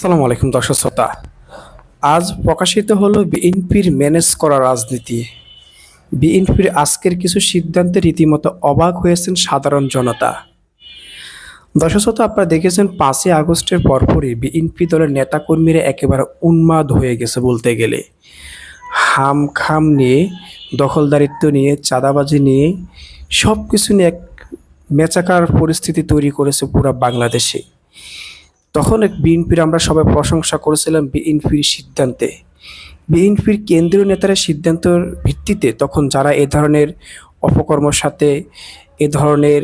আসসালামু আলাইকুম দর্শক শ্রোতা। আজ প্রকাশিত হলো বিএনপির ম্যানেজ করা রাজনীতি। বিএনপির আজকের কিছু সিদ্ধান্তে রীতিমতো অবাক হয়েছেন সাধারণ জনতা। দর্শক শ্রোতা, আপনারা দেখেছেন পাঁচই আগস্টের পরপরই বিএনপি দলের নেতাকর্মীরা একেবারে উন্মাদ হয়ে গেছে বলতে গেলে। হাম খাম নিয়ে, দখলদারিত্ব নিয়ে, চাঁদাবাজি নিয়ে সব কিছু নিয়ে এক মেচাকার পরিস্থিতি তৈরি করেছে পুরা বাংলাদেশে। তখন এক বিএনপির আমরা সবাই প্রশংসা করেছিলাম বিএনপির সিদ্ধান্তে। বিএনপির কেন্দ্রীয় নেতারা সিদ্ধান্তের ভিত্তিতে তখন যারা এ ধরনের অপকর্মর সাথে, এ ধরনের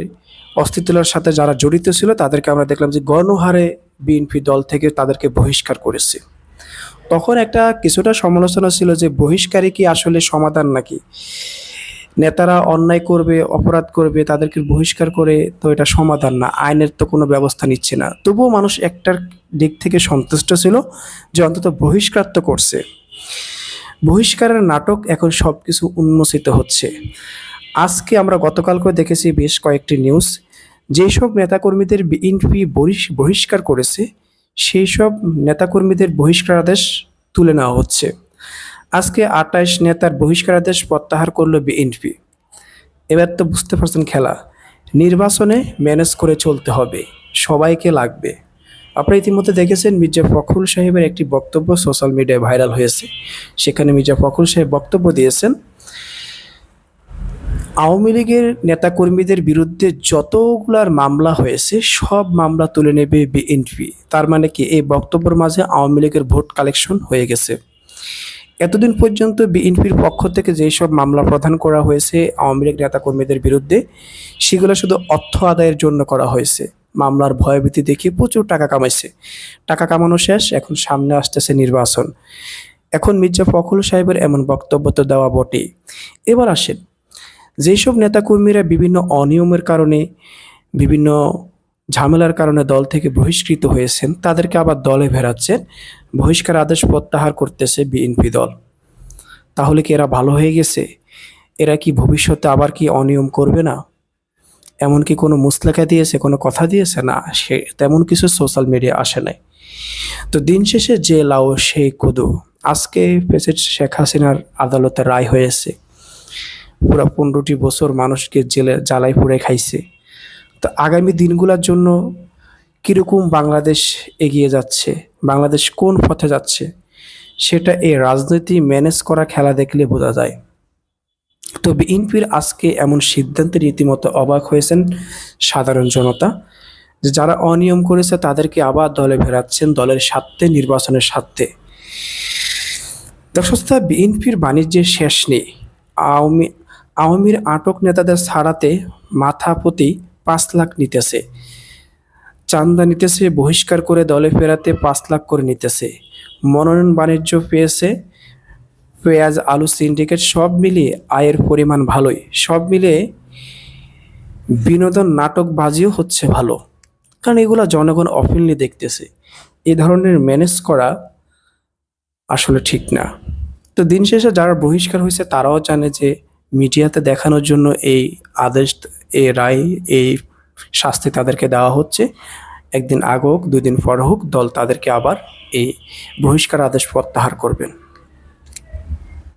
অস্তিত্বের সাথে যারা জড়িত ছিল, তাদেরকে আমরা দেখলাম যে গণহারে বিএনপি দল থেকে তাদেরকে বহিষ্কার করেছে। তখন একটা কিছুটা সমালোচনা ছিল যে বহিষ্কারই কি আসলে সমাধান নাকি? নেতারা অন্যায় করবে, অপরাধ করবে, তাদেরকে বহিষ্কার করে, তো এটা সমাধান না। আইনের তো কোনো ব্যবস্থা নিচ্ছে না। তবুও মানুষ একটার দিক থেকে সন্তুষ্ট ছিল যে অন্তত বহিষ্কার তো করছে। বহিষ্কারের নাটক এখন সব কিছু উন্মোচিত হচ্ছে। আজকে আমরা গতকালকেও দেখেছি বেশ কয়েকটি নিউজ। যেসব নেতাকর্মীদের বিএনপি বহিষ- বহিষ্কার করেছে সেই সব নেতাকর্মীদের বহিষ্কারাদেশ তুলে নেওয়া হচ্ছে। আজকে আটাইশ নেতার বহিষ্কারাদেশ প্রত্যাহার করল বিএনপি। এবার তো বুঝতে পারছেন খেলা, নির্বাচনে ম্যানেজ করে চলতে হবে, সবাইকে লাগবে। আপনারা ইতিমধ্যে দেখেছেন মির্জা ফখরুল সাহেবের একটি বক্তব্য সোশ্যাল মিডিয়ায় ভাইরাল হয়েছে। সেখানে মির্জা ফখরুল সাহেব বক্তব্য দিয়েছেন, আওয়ামী লীগের নেতাকর্মীদের বিরুদ্ধে যতগুলার মামলা হয়েছে, সব মামলা তুলে নেবে বিএনপি। তার মানে কি, এই বক্তব্যের মাঝে আওয়ামী লীগের ভোট কালেকশন হয়ে গেছে। এতদিন পর্যন্ত বিএনপির পক্ষ থেকে যেই সব মামলা প্রদান করা হয়েছে, আওয়ামী লীগ নেতাকর্মীদের বিরুদ্ধে, সেগুলো শুধু অর্থ আদায়ের জন্য করা হয়েছে। মামলার ভয়ভীতি দেখিয়ে প্রচুর টাকা কামাইছে। টাকা কামানো শেষ, এখন সামনে আসতেছে নির্বাচন। এখন মির্জা ফখরুল সাহেবের এমন বক্তব্য তো দেওয়া বটে এবার আসেন যেসব নেতাকর্মীরা বিভিন্ন অনিয়মের কারণে, বিভিন্ন ঝামেলার কারণে দল থেকে বহিষ্কৃত হয়েছেন, তাদেরকে আবার দলে ফেরাচ্ছেন। বহিষ্কার আদেশ প্রত্যাহার করতেছে বিএনপি দল। তাহলে কি এরা ভালো হয়ে গেছে? এরা কি ভবিষ্যতে আবার কি অনিয়ম করবে না? এমন কি কোনো মুসলেখা দিয়েছে, কোনো কথা দিয়েছে? না, সে তেমন কিছু সোশ্যাল মিডিয়া আসে নাই। তো দিন শেষে যে লাও, সেই কুদু। আজকে প্রেসিডেন্ট শেখ হাসিনার আদালতে রায় হয়েছে। পুরো পনেরোটি বছর মানুষকে জেলে জ্বালাই পুড়ে খাইছে। তো আগামী দিনগুলোর জন্য কীরকম বাংলাদেশ এগিয়ে যাচ্ছে? বাংলাদেশ কোন পথে যাচ্ছে? সেটা এই রাজনীতি ম্যানেজ করা খেলা দেখলে বোঝা যায়। তো বিএনপির আজকে এমন সিদ্ধান্তে রীতিমতো অবাক হয়েছেন সাধারণ জনতা যে যারা অনিয়ম করেছে তাদেরকে আবার দলে ফেরাচ্ছেন দলের স্বার্থে নির্বাচনের স্বার্থে দর্শক শ্রোতা, বিএনপির বাণিজ্যের শেষ নেই। আওয়ামী আওয়ামীর আটক নেতাদের ছাড়াতে মাথা প্রতি পাঁচ লাখ নিতেছে। চান্দা নিতেছে, বহিষ্কার করে দলে ফেরাতে পাঁচ লাখ করে নিতেছে। মনোনয়ন বাণিজ্য পেয়েছে, পেঁয়াজ, আলু, সিন্ডিকেট সব মিলিয়ে আয়ের পরিমাণ ভালোই। সব মিলিয়ে বিনোদন নাটক বাজিও হচ্ছে ভালো। কারণ এগুলো জনগণ অফিনলি দেখতেছে। এ ধরনের ম্যানেজ করা আসলে ঠিক না। তো দিন শেষে যারা বহিষ্কার হয়েছে, তারাও জানে যে মিডিয়াতে দেখানোর জন্য এই আদেশ এই রায় এই শাস্তি তাদেরকে দেওয়া হচ্ছে। একদিন আগ হোক দুদিন পর হোক, দল তাদেরকে আবার এই বহিষ্কার আদেশ প্রত্যাহার করবেন।